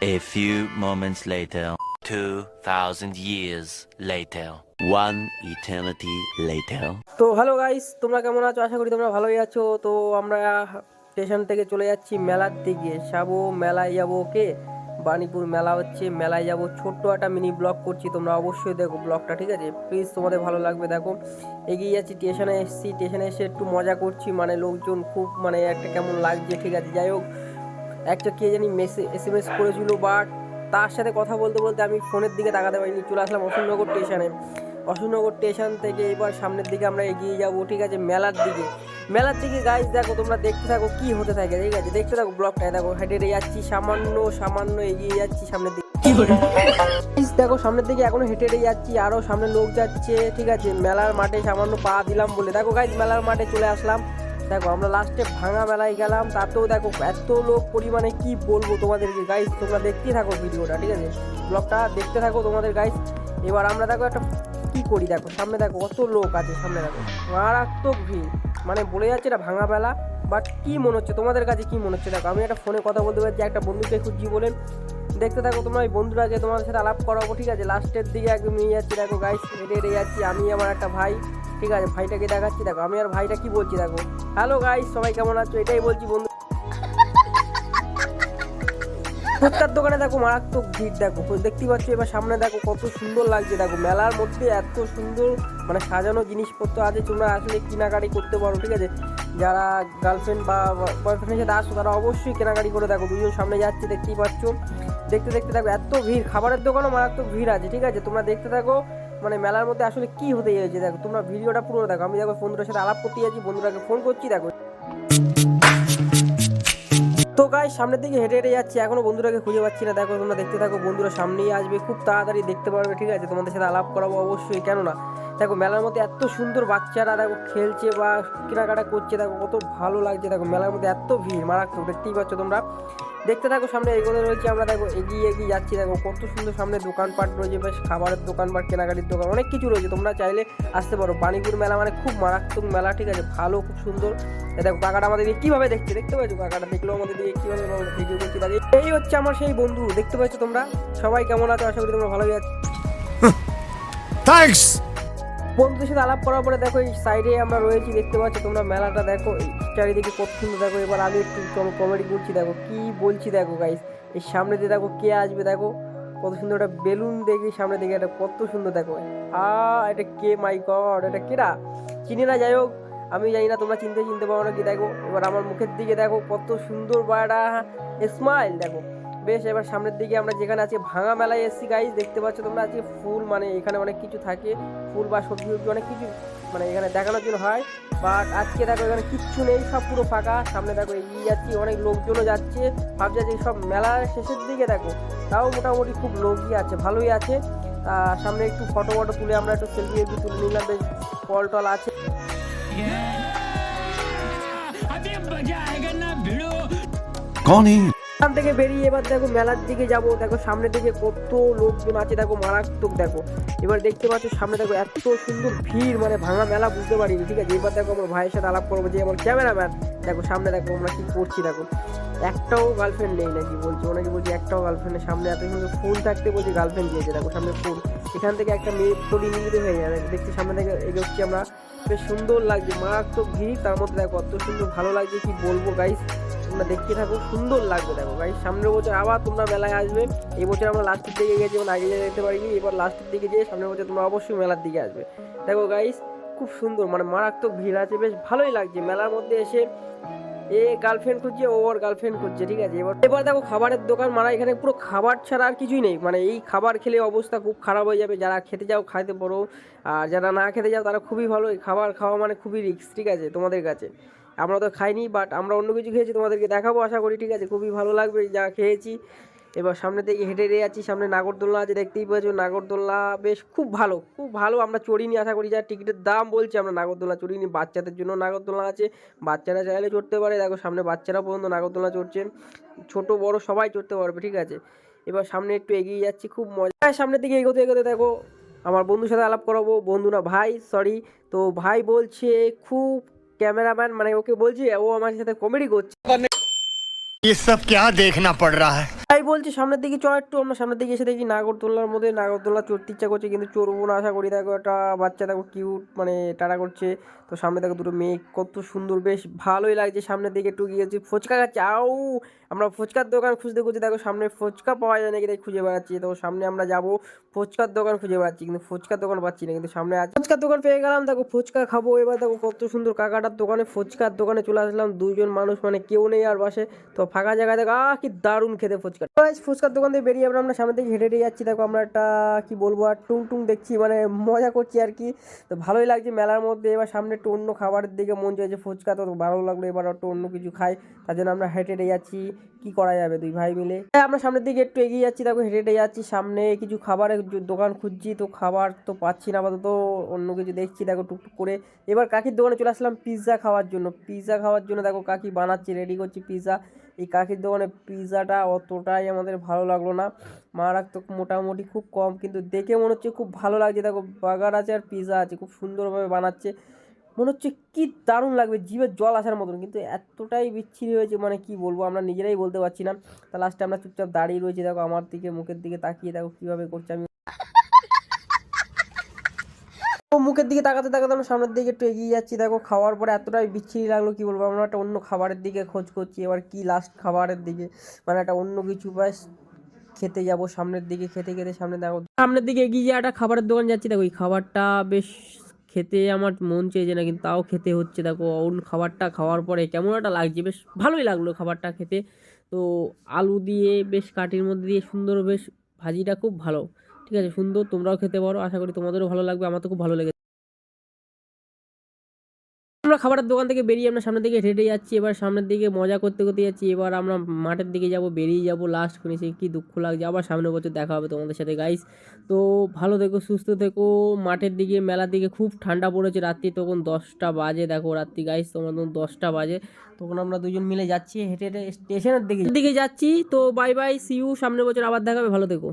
A few moments later, 2,000 years later, one eternity later. তো hello guys তোমরা কেমন আছো? আশা করি তোমরা ভালোই আছো। তো আমরা স্টেশন থেকে চলে যাচ্ছি মেলার দিকে। যাব মেলায় যাব ওকে? বাণীপুর মেলা হচ্ছে। মেলায় যাব। ছোট্ট একটা মিনি ব্লগ করছি। তোমরা অবশ্যই দেখো ব্লগটা ঠিক আছে? প্লিজ তোমাদের ভালো লাগবে দেখো। এগিয়ে যাচ্ছি স্টেশনে এসেছি। স্টেশনে এসে একটু মজা করছি। মানে লোকজন খুব মানে একটা কেমন লাগছে ঠিক আছে? যাই হোক একটা কে জানি মেসে এস এম এস করেছিল বাট তার সাথে কথা বলতে বলতে আমি ফোনের দিকে তাকাতে পারিনি চলে আসলাম অশোকনগর স্টেশনে অশোকনগর স্টেশন থেকে এবার সামনের দিকে আমরা এগিয়ে যাব ঠিক আছে মেলার দিকে। মেলার দিকে গাইজ দেখো তোমরা দেখতে থাকো কি হতে থাকে ঠিক আছে? দেখতে থাকো ব্লগটায় দেখো হেঁটে যাচ্ছি সামান্য সামান্য এগিয়ে যাচ্ছি সামনের দিকে। দেখো সামনের দিকে এখনও হেঁটে হেঁটে যাচ্ছি আরও সামনে লোক যাচ্ছে ঠিক আছে? মেলার মাঠে সামান্য পা দিলাম বলে। দেখো গাইজ মেলার মাঠে চলে আসলাম। দেখো, আমরা লাস্টে ভাঙা মেলায় গেলাম, তাতেও দেখো এত লোক পরিমাণে, কি বলব তোমাদেরকে গাইজ তোমরা দেখতেই থাকো ভিডিওটা, ঠিক আছে? ব্লগটা দেখতে থাকো তোমাদের গাইজ এবার আমরা দেখো একটা কি করি, দেখো, সামনে দেখো, কত লোক আছে সামনে দেখো। মারাত্মক ভিড়। মানে বলে যাচ্ছে এটা ভাঙা মেলা বাট কি মনে হচ্ছে? তোমাদের কাছে কি মনে হচ্ছে? দেখো, আমি একটা ফোনে কথা বলতে পারছি, একটা বন্ধুকে খুঁজছি বলে। দেখতে থাকো তোমরা ওই বন্ধুরাকে তোমাদের সাথে আলাপ করাবো, ঠিক আছে? লাস্টের দিকে একদম নিয়ে যাচ্ছি, দেখো গাইস হেঁটে হেঁটে যাচ্ছি। আমি, আমার একটা ভাই ঠিক আছে, ভাইটাকে দেখাচ্ছি, দেখো, আমি আর ভাইটা কি বলছি, দেখো। হ্যালো গাইস সবাই কেমন আছো? এটাই বলছি, বন্ধু। ফুচকার দোকানে দেখো, মারাত্মক ভিড়, দেখো। দেখতেই পাচ্ছ এবার সামনে, দেখো, কত সুন্দর লাগছে, দেখো। মেলার মধ্যে এত সুন্দর মানে সাজানো জিনিসপত্র আছে, তোমরা আসলে কেনাকাটি করতে পারো, ঠিক আছে? যারা গার্লফ্রেন্ড বা বয়ফ্রেন্ডের সাথে আসো, তারা অবশ্যই কেনাকাটি করে দেখো। দুজন সামনে যাচ্ছে, দেখতেই পাচ্ছ। দেখতে দেখতে, দেখো, এত ভিড়। খাবারের দোকানও মারাত্মক ভিড় আছে, ঠিক আছে? তোমরা দেখতে থাকো মানে মেলার মধ্যে আসলে কি হতে যাচ্ছে? দেখো, তোমরা ভিডিওটা পুরো দেখো। আমি দেখো বন্ধুদের সাথে আলাপ করতে যাচ্ছি বন্ধুরাকে ফোন করছি, দেখো। তো গাই সামনের দিকে হেঁটে হেঁটে যাচ্ছি, এখনও বন্ধুরাকে খুঁজে পাচ্ছি না। দেখো, তোমরা দেখতে থাকো, বন্ধুরা সামনেই আসবে, খুব তাড়াতাড়ি দেখতে পারবে, ঠিক আছে? তোমাদের সাথে আলাপ করাবো অবশ্যই কেন না দেখো, মেলার মধ্যে এত সুন্দর বাচ্চারা দেখো খেলছে বা কেনাকাটা করছে, দেখো, কত ভালো লাগছে। দেখো, মেলার মধ্যে এত ভিড়, মারাত্মক, দেখতেই পাচ্ছ তোমরা। দেখতে থাকো সামনে এগোতে রয়েছে আমরা দেখো এগিয়ে এগিয়ে যাচ্ছি দেখো কত সুন্দর সামনে দোকানপাট রয়েছে বেশ খাবারের দোকান বা কেনাকাটির দোকান অনেক কিছু রয়েছে তোমরা চাইলে আসতে পারো। বাণীপুর মেলা মানে খুব মারাত্মক মেলা ঠিক আছে? ভালো খুব সুন্দর। দেখো কাকাটা আমাদের দিকে কীভাবে দেখছে দেখতে পাচ্ছ? কাকাটা দেখলেও আমাদের দিকে কীভাবে ভিডিও করছি দেখে এই হচ্ছে আমার সেই বন্ধু দেখতে পাচ্ছ তোমরা? সবাই কেমন আছো? আশা করি তোমরা ভালোই আছো। Thanks! বন্ধুদের সাথে আলাপ করার পরে দেখো এই সাইডে আমরা রয়েছি দেখতে পাচ্ছ তোমরা মেলাটা দেখো চারিদিকে কত সুন্দর দেখো, এবার আমি একটু কমেডি করছি, দেখো কি বলছি দেখো গাইস এই সামনে দিয়ে দেখো কে আসবে দেখো, কত সুন্দর একটা বেলুন দেখি সামনে দিকে এটা কত সুন্দর দেখো, আ, এটা কে মাই গড এটা কেরা চিনি না, যাই হোক, আমি জানি না, তোমরা চিনতে চিনতে পারো না কি দেখো, এবার আমার মুখের দিকে দেখো কত সুন্দর বা একটা স্মাইল দেখো। বেশ এবার সামনের দিকে আমরা যেখানে আছি ভাঙা মেলায় এসেছি গাইজ দেখতে পাচ্ছ তোমরা আজকে ফুল মানে এখানে অনেক কিছু থাকে ফুল বা সবজি সবজি অনেক কিছু মানে এখানে দেখানোর জন্য হয় বাট আজকে দেখো এখানে কিচ্ছু নেই সব পুরো ফাঁকা সামনে দেখো এগিয়ে যাচ্ছি অনেক লোকজনও যাচ্ছে ভাবছে যে সব মেলার শেষের দিকে দেখো তাও মোটামুটি খুব লোকই আছে ভালোই আছে তা সামনে একটু ফটো ফটো তুলে আমরা একটু সেলফি একটু তুলে নিলাম বেশ কল টল আছে कौन है এখান থেকে বেরিয়ে এবার দেখো মেলার দিকে যাব, দেখো সামনে দিকে কত লোকজন আছে, দেখো মারাত্মক দেখো। এবার দেখতে পাচ্ছ সামনে দেখো এত সুন্দর ভিড় মানে ভাঙা মেলা বুঝতে পারিনি, ঠিক আছে? এবার দেখো আমার ভাইয়ের সাথে আলাপ করব, যে আমার ক্যামেরাম্যান, দেখো সামনে দেখো আমরা কি করছি, দেখো। একটাও গার্লফ্রেন্ড নেই নাকি বলছি, ওনাকে বলছি একটাও গার্লফ্রেন্ডের সামনে এত সুন্দর ফুল থাকতে বলছি গার্লফ্রেন্ড দিয়েছে, দেখো সামনে ফুল এখান থেকে একটা মেয়ে তোলি নিতে হয়ে যায় দেখছি সামনে থেকে এগোচ্ছি আমরা। বেশ সুন্দর লাগছে, মারাত্মক ভিড়, তার মধ্যে দেখো কত সুন্দর ভালো লাগছে, কি বলব গাইস তোমরা দেখতে থাকো, সুন্দর লাগবে দেখো। গাইস সামনের বছর আবার তোমরা মেলায় আসবে। এই বছর আমরা লাস্টের দিকে গেছি এবং আগে যেতে পারিনি, এবার লাস্টের দিকে যেয়ে সামনের বছর তোমরা অবশ্যই মেলার দিকে আসবে। দেখো গাইস খুব সুন্দর মানে মারাত্মক ভিড় আছে, বেশ ভালোই লাগছে। মেলার মধ্যে এসে এ গার্লফ্রেন্ড খুঁজছে, ও ওর গার্লফ্রেন্ড খুঁজছে, ঠিক আছে? এবার এবার দেখো খাবারের দোকান মারা এখানে পুরো খাবার ছাড়া আর কিছুই নেই। মানে এই খাবার খেলে অবস্থা খুব খারাপ হয়ে যাবে। যারা খেতে যাও খাইতে পারো। আর যারা না খেতে যাও তারা খুবই ভালো। এই খাবার খাওয়া মানে খুবই রিক্স ঠিক আছে? তোমাদের কাছে। আমরা তো খাইনি বাট আমরা অন্য কিছু খেয়েছি তোমাদেরকে দেখাবো, আশা করি, ঠিক আছে? খুবই ভালো লাগবে, যা খেয়েছি। এবার সামনে থেকে হেঁটে হেঁটে যাচ্ছি সামনে নাগরদোলনা আছে দেখতেই পাচ্ছ নাগরদোলনা বেশ খুব ভালো খুব ভালো আমরা চড়িনি আশা করি যা টিকিটের দাম বলছি আমরা নাগরদোলনা চড়িনি বাচ্চাদের জন্য নাগরদোলনা আছে বাচ্চারা চাইলে চড়তে পারে দেখো সামনে বাচ্চারা পর্যন্ত নাগরদোলনা চড়ছে ছোট বড় সবাই চড়তে পারবে ঠিক আছে এবার সামনে একটু এগিয়ে যাচ্ছি খুব মজা সামনের দিকে এগোতে এগোতে দেখো আমার বন্ধুর সাথে আলাপ করাবো বন্ধু না ভাই সরি তো ভাই বলছে খুব ক্যামেরাম্যান মানে ওকে বলছি ও আমার সাথে কমেডি করছে ये सब क्या देखना पड़ रहा है ভাই বলছে, সামনের দিকে চড় একটু, আমরা সামনের দিকে এসে দেখি নাগরদোলনার মধ্যে নাগরদোলনা চড়তে ইচ্ছা করছে, কিন্তু চড়বো না আশা করি। দেখো একটা বাচ্চা, দেখো কিউট মানে টাটা করছে। তো সামনে দেখো দুটো মেয়ে, কত সুন্দর, বেশ ভালোই লাগছে সামনের দিকে। একটু গিয়েছি ফুচকা খাচ্ছে, আউ! আমরা ফুচকার দোকান খুঁজতে খুঁজতে দেখো সামনে ফুচকা পাওয়া যায় নাকি তাই খুঁজে বেড়াচ্ছি। তো সামনে আমরা যাব, ফুচকার দোকান খুঁজে বেড়াচ্ছি, কিন্তু ফুচকার দোকান পাচ্ছি না, কিন্তু সামনে আছে ফুচকার দোকান পেয়ে গেলাম। দেখো ফুচকা খাব, এবার দেখো কত সুন্দর কাকাটার দোকানে, ফুচকার দোকানে চলে আসলাম। দুজন মানুষ মানে কেউ নেই আর বাসে তো ফাঁকা জায়গায় দেখো, আহ, কি দারুণ খেতে ফুচকা। ফুচকার দোকান থেকে বেরিয়ে এবার আমরা সামনে থেকে হেঁটে হেঁটে যাচ্ছি। দেখো আমরা একটা, কি বলব, আর টুং টুং দেখছি মানে মজা করছি আর কি। তো ভালোই লাগছে মেলার মধ্যে। এবার সামনে একটু অন্য খাবারের দিকে মন চাইছে ফুচকা, তো ভালো লাগল। এবার একটু অন্য কিছু খাই, তার জন্য আমরা হেঁটে হেঁটে যাচ্ছি। কি করা যাবে দুই ভাই মিলে? আমরা সামনের দিকে একটু এগিয়ে যাচ্ছি। দেখো হেঁটে হেঁটে যাচ্ছি, সামনে কিছু খাবারের দোকান খুঁজছি। তো খাবার তো পাচ্ছি না আপাতত, অন্য কিছু দেখছি, দেখো টুকটুক করে। এবার কাকির দোকানে চলে আসলাম পিৎজা খাওয়ার জন্য। পিৎজা খাওয়ার জন্য দেখো কাকি বানাচ্ছি রেডি করছি পিৎজা এই কাকির দোকানে পিৎজাটা অতটাই আমাদের ভালো লাগল না। মারাত্মক মোটামুটি খুব কম, কিন্তু দেখে মনে হচ্ছে খুব ভালো লাগছে। দেখো বার্গার আছে আর পিৎজা আছে, খুব সুন্দরভাবে বানাচ্ছে। মনে হচ্ছে কি দারুণ লাগবে জিভের জল আসার মতন, কিন্তু এতটাই বিচ্ছিরি হয়েছে মানে কি বলব, আমরা নিজেরাই বলতে পারছি না। তা লাস্টে আমরা চুপচাপ দাঁড়িয়ে রয়েছি, দেখো, আমার দিকে, মুখের দিকে তাকিয়ে, দেখো, কীভাবে করছে আমি ও মুখের দিকে তাকাতে তাকাতে আমরা সামনের দিকে একটু এগিয়ে যাচ্ছি। দেখো, খাওয়ার পরে এতটাই বিচ্ছিরি লাগল, কি বলব? আমরা একটা অন্য খাবারের দিকে খোঁজ করছি। এবার কি লাস্ট খাবারের দিকে? মানে একটা অন্য কিছু, ব্যাস। খেতে যাব সামনের দিকে, খেতে খেতে সামনে দেখো। সামনের দিকে এগিয়ে যে একটা খাবারের দোকান যাচ্ছি। দেখো, এই খাবারটা বেশ খেতে আমার মন চেয়েছে না, কিন্তু তাও খেতে হচ্ছে। দেখো অন্য খাবারটা খাওয়ার পরে কেমন একটা লাগছে। বেশ ভালোই লাগল খাবারটা খেতে। তো আলু দিয়ে, বেশ কাঠির মধ্যে দিয়ে সুন্দর, বেশ ভাজিটা খুব ভালো। ঠিক আছে, সুন্দর তোমরাও খেতে পারো, আশা করি তোমাদেরও ভালো লাগবে, আমার তো খুব ভালো লেগেছে। আমরা খাবারের দোকান থেকে বেরিয়ে আমরা সামনের দিকে হেঁটে যাচ্ছি, এবার সামনের দিকে মজা করতে করতে যাচ্ছি, এবার আমরা মাঠের দিকে যাব, বেরিয়ে যাব লাস্ট ফিনিশে কি দুঃখ লাগছে, আবার সামনের বছর দেখা হবে তোমাদের সাথে গাইস তো ভালো থেকো, সুস্থ থেকো, মাঠের দিকে, মেলার দিকে খুব ঠান্ডা পড়েছে রাত্রি, তখন দশটা বাজে দেখো রাত্রি গাইস তোমার তখন দশটা বাজে, তখন আমরা দুজন মিলে যাচ্ছি হেঁটে হেঁটে স্টেশনের দিকে। দিকে যাচ্ছি, তো বাই বাই সিউ সামনের বছর আবার দেখা হবে ভালো থেকো।